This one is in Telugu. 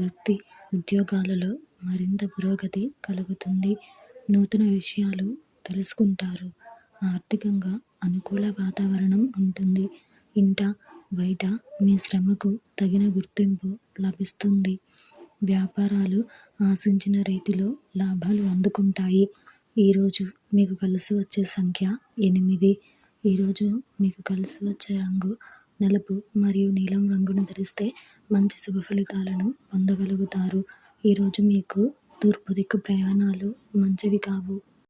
వృత్తి ఉద్యోగాలలో మరింత పురోగతి కలుగుతుంది. నూతన విషయాలు తెలుసుకుంటారు. ఆర్థికంగా అనుకూల వాతావరణం ఉంటుంది. ఇంట బయట మీ శ్రమకు తగిన గుర్తింపు లభిస్తుంది. వ్యాపారాలు ఆశించిన రీతిలో లాభాలు అందుకుంటాయి. ఈరోజు మీకు కలిసి వచ్చే సంఖ్య ఎనిమిది. ఈరోజు మీకు కలిసి వచ్చే రంగు నలుపు మరియు నీలం రంగును ధరిస్తే మంచి శుభ ఫలితాలను పొందగలుగుతారు. ఈరోజు మీకు తూర్పు దిక్కు ప్రయాణాలు మంచివి కావు.